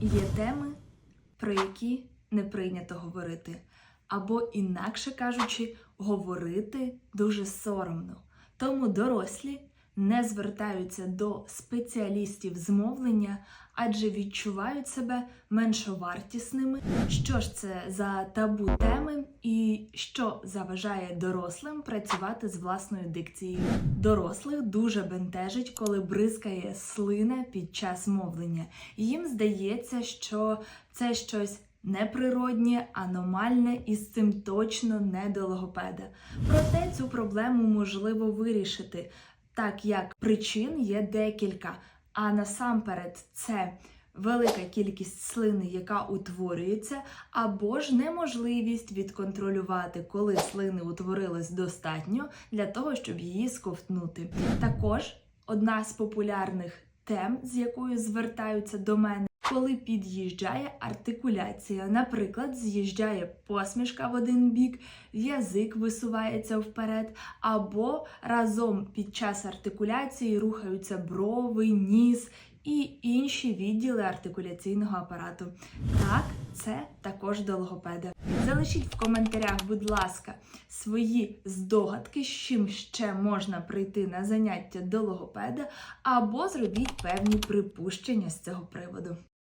Є теми, про які не прийнято говорити, або, інакше кажучи, говорити дуже соромно. Тому дорослі не звертаються до спеціалістів з мовлення, адже відчувають себе меншовартісними. Що ж це за табу теми і що заважає дорослим працювати з власною дикцією? Дорослих дуже бентежить, коли бризкає слина під час мовлення. Їм здається, що це щось неприроднє, аномальне і з цим точно не до логопеда. Проте цю проблему можливо вирішити, так як причин є декілька. А насамперед, це велика кількість слини, яка утворюється, або ж неможливість відконтролювати, коли слини утворилось достатньо для того, щоб її сковтнути. Також одна з популярних тем, з якою звертаються до мене. Коли під'їжджає артикуляція, наприклад, з'їжджає посмішка в один бік, язик висувається вперед, або разом під час артикуляції рухаються брови, ніс і інші відділи артикуляційного апарату. Так, це також до логопеда. Залишіть в коментарях, будь ласка, свої здогадки, з чим ще можна прийти на заняття до логопеда, або зробіть певні припущення з цього приводу.